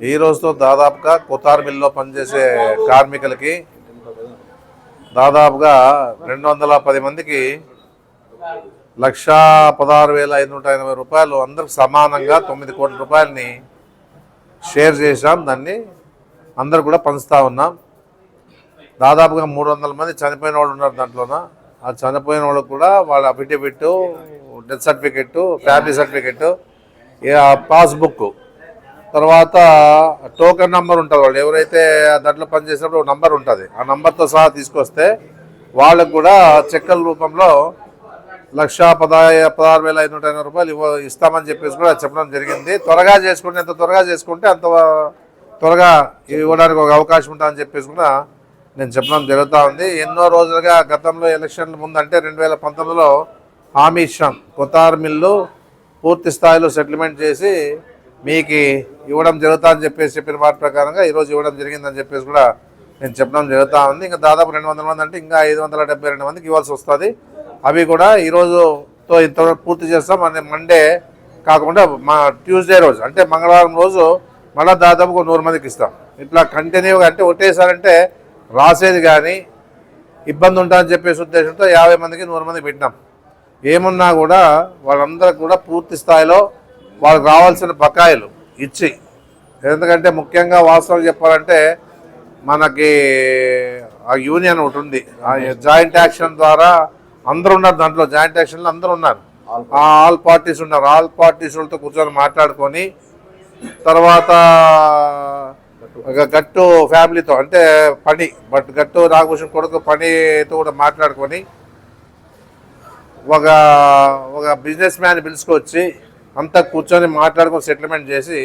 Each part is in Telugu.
ఈ రోజుతో దాదాపుగా కొతార్మిల్లో పనిచేసే కార్మికులకి దాదాపుగా రెండు వందల పది మందికి లక్షా పదహారు వేల ఐదు నూట ఎనభై రూపాయలు అందరికి సమానంగా తొమ్మిది కోట్ల రూపాయలని షేర్ చేశాం. దాన్ని అందరు కూడా పంచుతా ఉన్నాం. దాదాపుగా మూడు వందల మంది చనిపోయిన వాళ్ళు ఉన్నారు దాంట్లోన. ఆ చనిపోయిన వాళ్ళకు కూడా వాళ్ళ affidavit death certificate family certificate passbook తర్వాత టోకెన్ నెంబర్ ఉంటుంది వాళ్ళు. ఎవరైతే దాంట్లో పనిచేసినప్పుడు ఒక నంబర్ ఉంటుంది. ఆ నంబర్తో సహా తీసుకొస్తే వాళ్ళకు కూడా చెక్కల రూపంలో లక్ష పదహారు పదహారు వేల ఐదు నూట ఎనభై రూపాయలు ఇవ్వ ఇస్తామని చెప్పేసి కూడా చెప్పడం జరిగింది. త్వరగా చేసుకుంటే ఎంత త్వరగా చేసుకుంటే అంత త్వరగా ఇవ్వడానికి ఒక అవకాశం ఉంటుందని చెప్పేసి కూడా నేను చెప్పడం జరుగుతూ ఉంది. ఎన్నో రోజులుగా గతంలో ఎలక్షన్ల ముందు అంటే రెండు వేల పంతొమ్మిదిలో హామీ ఇచ్చాం. కొత్తార్ మిల్లు పూర్తి స్థాయిలో సెటిల్మెంట్ చేసి మీకు ఇవ్వడం జరుగుతా అని చెప్పేసి చెప్పిన మాట ప్రకారంగా ఈరోజు ఇవ్వడం జరిగిందని చెప్పేసి కూడా నేను చెప్పడం జరుగుతూ ఉంది. ఇంకా దాదాపు రెండు వందల మంది అంటే ఇంకా ఐదు వందల డెబ్బై రెండు మందికి ఇవ్వాల్సి వస్తుంది. అవి కూడా ఈరోజుతో ఇంతవరకు పూర్తి చేస్తాం. అంటే మండే కాకుండా మా ట్యూస్డే రోజు అంటే మంగళవారం రోజు మళ్ళీ దాదాపు ఒక నూరు మందికి ఇస్తాం. ఇట్లా కంటిన్యూగా అంటే ఒకటేసారి అంటే రాసేది కానీ ఇబ్బంది ఉంటుందని చెప్పేసి ఉద్దేశంతో యాభై మందికి నూరు మందికి పెట్టినాం. ఏమున్నా కూడా వాళ్ళందరికి కూడా పూర్తి స్థాయిలో వాళ్ళకి రావాల్సిన బకాయిలు ఇచ్చి ఎందుకంటే ముఖ్యంగా వాస్తవం చెప్పాలంటే మనకి ఆ యూనియన్ ఒకటి ఉంది. ఆ జాయింట్ యాక్షన్ ద్వారా అందరూ ఉన్నారు దాంట్లో. జాయింట్ యాక్షన్లో అందరూ ఉన్నారు. ఆ ఆల్ పార్టీస్ ఉన్నారు. ఆల్ పార్టీస్ వాళ్ళతో కూర్చొని మాట్లాడుకొని తర్వాత గట్టు ఫ్యామిలీతో అంటే పని బట్ గట్టు నాగభూషణ్ కొడుకు పనితో కూడా మాట్లాడుకొని ఒక ఒక బిజినెస్ మ్యాన్ పిలుచుకొచ్చి అంతా కూర్చొని మాట్లాడుకొని సెటిల్మెంట్ చేసి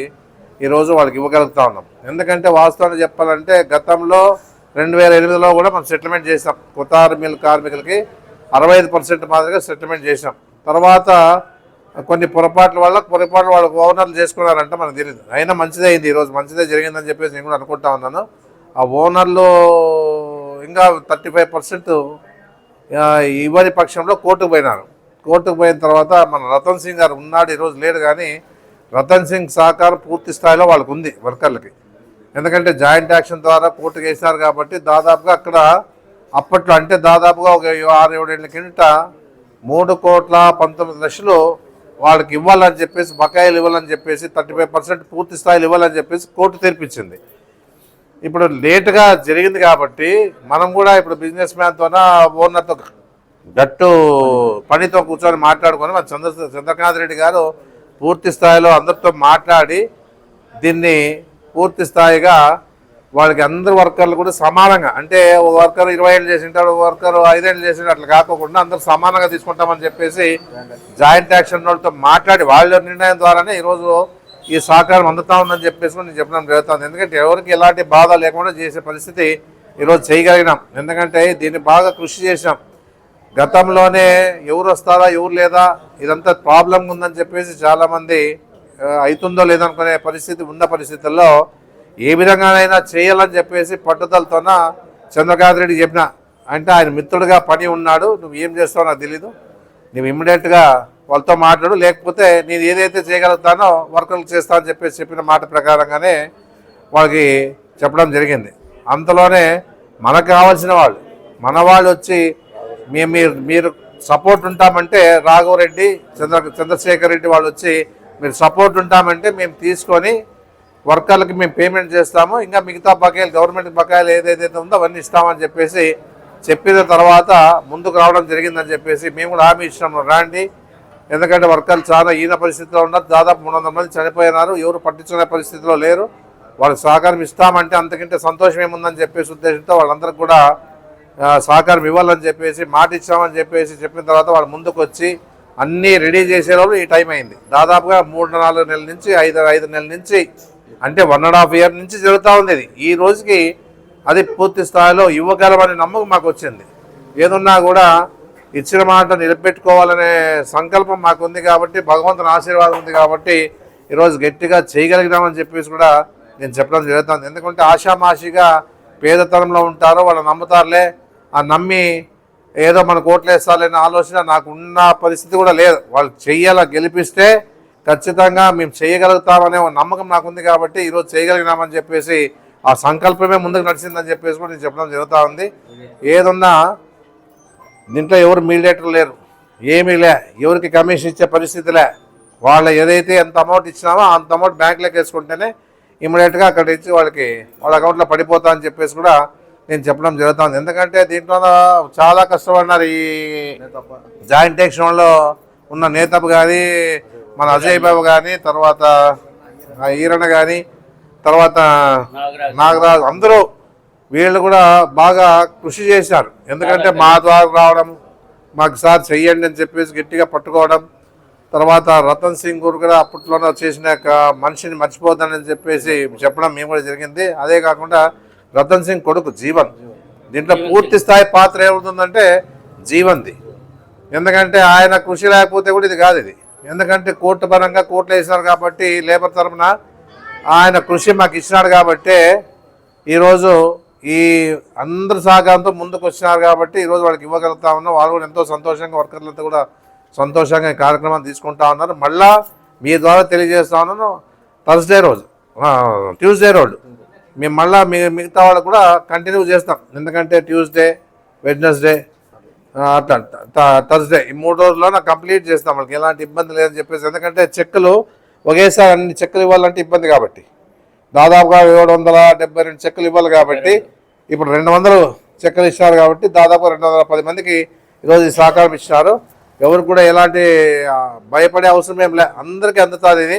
ఈరోజు వాళ్ళకి ఇవ్వగలుగుతా ఉన్నాం. ఎందుకంటే వాస్తవాన్ని చెప్పాలంటే గతంలో రెండు వేల ఎనిమిదిలో కూడా మనం సెటిల్మెంట్ చేసాం కుతార్ మిల్ కార్మికులకి అరవై ఐదు పర్సెంట్ మాదిరిగా సెటిల్మెంట్ చేసాం తర్వాత కొన్ని పొరపాట్ల వల్ల పొరపాట్లు వాళ్ళకి ఓనర్లు చేసుకున్నారంటే మనకు తెలియదు అయినా మంచిదే అయింది ఈరోజు మంచిదే జరిగిందని చెప్పేసి నేను కూడా అనుకుంటా ఉన్నాను. ఆ ఓనర్లు ఇంకా థర్టీ ఫైవ్ పర్సెంట్ ఇవ్వని పక్షంలో కోర్టుకు పోయినారు. కోర్టుకు పోయిన తర్వాత మన రతన్ సింగ్ గారు ఉన్నాడు ఈరోజు లేడు కానీ రతన్ సింగ్ సహకారం పూర్తి స్థాయిలో వాళ్ళకు ఉంది వర్కర్లకి. ఎందుకంటే జాయింట్ యాక్షన్ ద్వారా కోర్టుకు వేసినారు కాబట్టి దాదాపుగా అక్కడ అప్పట్లో అంటే దాదాపుగా ఒక ఆరు ఏడేళ్ళ కిందట మూడు కోట్ల పంతొమ్మిది లక్షలు వాళ్ళకి ఇవ్వాలని చెప్పేసి బకాయిలు ఇవ్వాలని చెప్పేసి థర్టీ ఫైవ్ పర్సెంట్ పూర్తి స్థాయిలో ఇవ్వాలని చెప్పేసి కోర్టు తెరిపించింది ఇప్పుడు లేటుగా జరిగింది కాబట్టి మనం కూడా ఇప్పుడు బిజినెస్ మ్యాన్తోన ఓనర్తో గట్టు పనితో కూర్చొని మాట్లాడుకొని మన చంద్ర చంద్రకాంత్ రెడ్డి గారు పూర్తి స్థాయిలో అందరితో మాట్లాడి దీన్ని పూర్తి స్థాయిగా వాళ్ళకి అందరు వర్కర్లు కూడా సమానంగా అంటే ఓ వర్కర్ ఇరవై ఏళ్ళు చేసింటాడు ఓ వర్కర్ ఐదేళ్ళు చేసింటాడు అట్లా కాకోకుండా అందరు సమానంగా తీసుకుంటామని చెప్పేసి జాయింట్ యాక్షన్ వాళ్ళతో మాట్లాడి వాళ్ళ నిర్ణయం ద్వారానే ఈరోజు ఈ సహకారం అందుతా ఉందని చెప్పేసి నేను చెప్పడం జరుగుతుంది. ఎందుకంటే ఎవరికి ఎలాంటి బాధ లేకుండా చేసే పరిస్థితి ఈరోజు చేయగలిగినాం. ఎందుకంటే దీన్ని బాగా కృషి చేసినాం. గతంలోనే ఎవరు వస్తారా ఎవరు లేదా ఇదంతా ప్రాబ్లం ఉందని చెప్పేసి చాలామంది అవుతుందో లేదనుకునే పరిస్థితి ఉన్న పరిస్థితుల్లో ఏ విధంగానైనా చేయాలని చెప్పేసి పట్టుదలతోన చంద్రకాంత్ రెడ్డి చెప్పిన అంటే ఆయన మిత్రుడిగా పని ఉన్నాడు నువ్వు ఏం చేస్తావో నాకు తెలీదు నువ్వు ఇమ్మీడియట్గా వాళ్ళతో మాట్లాడు లేకపోతే నేను ఏదైతే చేయగలుగుతానో వర్కులు చేస్తా అని చెప్పేసి చెప్పిన మాట ప్రకారంగానే వాళ్ళకి చెప్పడం జరిగింది. అంతలోనే మనకు కావాల్సిన వాళ్ళు మన వాళ్ళు వచ్చి మేము మీరు మీరు సపోర్ట్ ఉంటామంటే రాఘవరెడ్డి చంద్ర చంద్రశేఖర్ రెడ్డి వాళ్ళు వచ్చి మీరు సపోర్ట్ ఉంటామంటే మేము తీసుకొని వర్కర్లకి మేము పేమెంట్ చేస్తాము. ఇంకా మిగతా బకాయిలు గవర్నమెంట్ బకాయిలు ఏదైతే ఉందో అవన్నీ ఇస్తామని చెప్పేసి చెప్పిన తర్వాత ముందుకు రావడం జరిగిందని చెప్పేసి మేము కూడా హామీ ఇచ్చినాము. రాండి. ఎందుకంటే వర్కర్లు చాలా ఈయన పరిస్థితిలో ఉన్నారు. దాదాపు మూడు వందల మంది చనిపోయినారు. ఎవరు పట్టించుకునే పరిస్థితిలో లేరు. వాళ్ళకి సహకారం ఇస్తామంటే అంతకంటే సంతోషం ఏముందని చెప్పేసి ఉద్దేశంతో వాళ్ళందరికీ కూడా సహకారం ఇవ్వాలని చెప్పేసి మాట ఇచ్చామని చెప్పేసి చెప్పిన తర్వాత వాళ్ళు ముందుకు వచ్చి అన్నీ రెడీ చేసేలోపు ఈ టైం అయింది. దాదాపుగా మూడు నాలుగు నెలల నుంచి ఐదు ఐదు నెలల నుంచి అంటే వన్ అండ్ హాఫ్ ఇయర్ నుంచి జరుగుతూ ఉంది ఇది. ఈ రోజుకి అది పూర్తి స్థాయిలో ఇవ్వగలమనే నమ్మకం మాకు వచ్చింది. ఏదున్నా కూడా ఇచ్చిన మాట నిలబెట్టుకోవాలనే సంకల్పం మాకుంది కాబట్టి భగవంతుని ఆశీర్వాదం ఉంది కాబట్టి ఈరోజు గట్టిగా చేయగలిగినామని చెప్పేసి కూడా నేను చెప్పడం జరుగుతుంది. ఎందుకంటే ఆషామాషిగా పేదతనంలో ఉంటారో వాళ్ళు నమ్ముతారులే. ఆ నమ్మి ఏదో మన కోట్లు వేస్తారనే ఆలోచన నాకు ఉన్న పరిస్థితి కూడా లేదు. వాళ్ళు చెయ్యాలా గెలిపిస్తే ఖచ్చితంగా మేము చేయగలుగుతామనే నమ్మకం నాకుంది కాబట్టి ఈరోజు చేయగలిగినామని చెప్పేసి ఆ సంకల్పమే ముందుకు నడిచిందని చెప్పేసి కూడా నేను చెప్పడం జరుగుతూ ఉంది. ఏదున్నా దీంట్లో ఎవరు మీడియేటర్ లేరు. ఏమీ లే. ఎవరికి కమిషన్ ఇచ్చే పరిస్థితిలే వాళ్ళ ఏదైతే ఎంత అమౌంట్ ఇచ్చినామో అంత అమౌంట్ బ్యాంక్లోకి వేసుకుంటేనే ఇమీడియట్గా అక్కడ ఇచ్చి వాళ్ళకి వాళ్ళ అకౌంట్లో పడిపోతా అని చెప్పేసి కూడా నేను చెప్పడం జరుగుతుంది. ఎందుకంటే దీంట్లో చాలా కష్టపడినారు ఈ జాయింట్ యాక్షన్లో ఉన్న నేతపు కానీ మన అజయ్ బాబు కానీ తర్వాత ఈరణ కానీ తర్వాత నాగరాజు. అందరూ వీళ్ళు కూడా బాగా కృషి చేశారు. ఎందుకంటే మా ద్వారా రావడం మాకు సార్ చెయ్యండి అని చెప్పేసి గట్టిగా పట్టుకోవడం తర్వాత రతన్ సింగ్ గురు కూడా అప్పట్లోనే చేసిన మనిషిని మర్చిపోతానని చెప్పేసి చెప్పడం మేము కూడా జరిగింది. అదే కాకుండా రతన్ సింగ్ కొడుకు జీవన్. దీంట్లో పూర్తి స్థాయి పాత్ర ఏమవుతుందంటే జీవన్ది. ఎందుకంటే ఆయన కృషి లేకపోతే కూడా ఇది కాదు ఇది. ఎందుకంటే కోర్టు పరంగా కోర్టులో వేసినారు కాబట్టి లేబర్ తరఫున ఆయన కృషి మాకు ఇచ్చినాడు కాబట్టే ఈరోజు ఈ అందరి సహకారంతో ముందుకు వచ్చినారు కాబట్టి ఈరోజు వాళ్ళకి ఇవ్వగలుగుతా ఉన్నాం. వాళ్ళు కూడా ఎంతో సంతోషంగా వర్కర్లంతా కూడా సంతోషంగా ఈ కార్యక్రమాన్ని తీసుకుంటా ఉన్నారు. మళ్ళా మీ ద్వారా తెలియజేస్తా ఉన్నాను. థర్స్డే రోజు ట్యూస్డే రోజు. మేము మళ్ళా మీ మిగతా వాళ్ళు కూడా కంటిన్యూ చేస్తాం. ఎందుకంటే ట్యూస్డే వెడ్నెస్డే అట్లా థర్స్డే ఈ మూడు రోజుల్లో కంప్లీట్ చేస్తాం వాళ్ళకి. ఎలాంటి ఇబ్బంది లేదని చెప్పేసి. ఎందుకంటే చెక్కులు ఒకేసారి అన్ని చెక్కులు ఇవ్వాలంటే ఇబ్బంది కాబట్టి. దాదాపుగా ఏడు వందల డెబ్బై రెండు చెక్కులు ఇవ్వాలి కాబట్టి ఇప్పుడు రెండు వందలు చెక్కులు ఇచ్చినారు కాబట్టి దాదాపు రెండు వందల పది మందికి ఈరోజు సహకారం ఇచ్చినారు. ఎవరు కూడా ఎలాంటి భయపడే అవసరం ఏం లే. అందరికీ అందుతుంది ఇది.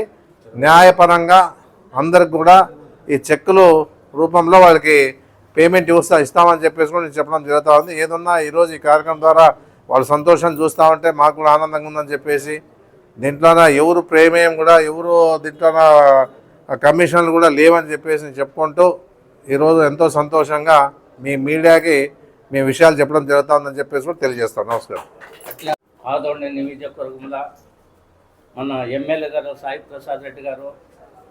న్యాయపరంగా అందరికి కూడా ఈ చెక్కులు రూపంలో వాళ్ళకి పేమెంట్ ఇస్తా ఇస్తామని చెప్పేసి కూడా నేను చెప్పడం జరుగుతూ ఉంది ఏదన్నా ఈరోజు ఈ కార్యక్రమం ద్వారా వాళ్ళు సంతోషం చూస్తూ ఉంటే మాకు కూడా ఆనందంగా ఉందని చెప్పేసి దీంట్లోన ఎవరు ప్రేమేయం కూడా ఎవరు దీంట్లోన కమిషన్లు కూడా లేవని చెప్పేసి నేను చెప్పుకుంటూ ఈరోజు ఎంతో సంతోషంగా మీ మీడియాకి మీ విషయాలు చెప్పడం జరుగుతుందని చెప్పేసి కూడా తెలియజేస్తాను. నమస్కారం. మన ఎమ్మెల్యే గారు సాయి ప్రసాద్ రెడ్డి గారు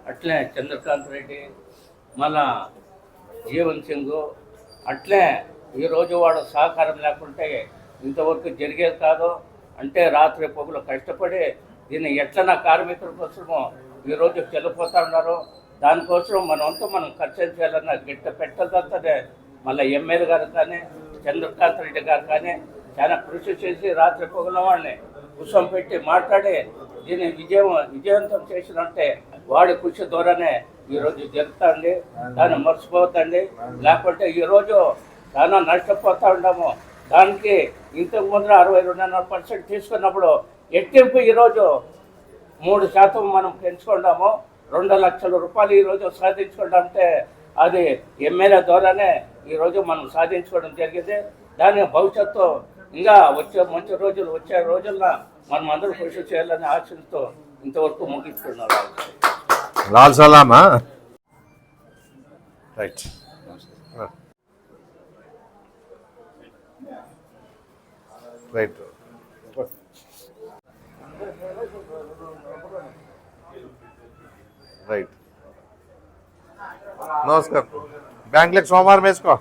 అట్లే చంద్రకాంత్ రెడ్డి మన జీవన్ సింగ్ అట్లే ఈరోజు వాడు సహకారం లేకుంటే ఇంతవరకు జరిగేది కాదు. అంటే రాత్రి పొగలు కష్టపడి దీన్ని ఎట్లా నా కార్మికుల కోసమో ఈరోజు చెల్లిపోతా ఉన్నారు దానికోసం మనంతా మనం ఖర్చు చేయాలన్న గిట్ట పెట్టదంతనే మళ్ళీ ఎమ్మెల్యే గారు కానీ చంద్రకాంత్ రెడ్డి గారు కానీ చాలా కృషి చేసి రాత్రి పొగల వాళ్ళని కుసం పెట్టి మాట్లాడి దీన్ని విజయం విజయవంతం చేసినంటే వాడి కృషి ద్వారానే ఈరోజు జరుగుతుంది. దాన్ని మర్చిపోతండి లేకుంటే ఈరోజు చాలా నష్టపోతూ ఉన్నాము దానికి ఇంతకు ముందు అరవై రెండున్నర పర్సెంట్ తీసుకున్నప్పుడు ఎట్టింపు ఈరోజు మూడు శాతం మనం పెంచుకున్నాము రెండు లక్షల రూపాయలు ఈరోజు సాధించుకుంటామంటే అది ఎమ్మెల్యే ద్వారానే ఈరోజు మనం సాధించుకోవడం జరిగింది. దాని భవిష్యత్తు ఇంకా వచ్చే మంచి రోజులు వచ్చే రోజుల్లో మనం అందరూ కృషి చేయాలని ఆశిస్తూ ఇంతవరకు ముగిస్తున్నారు లాల్ సలామా రైట్ రైట్ రైట్ నమస్కారం బ్యాంక్లోకి సోమవారం వేసుకో.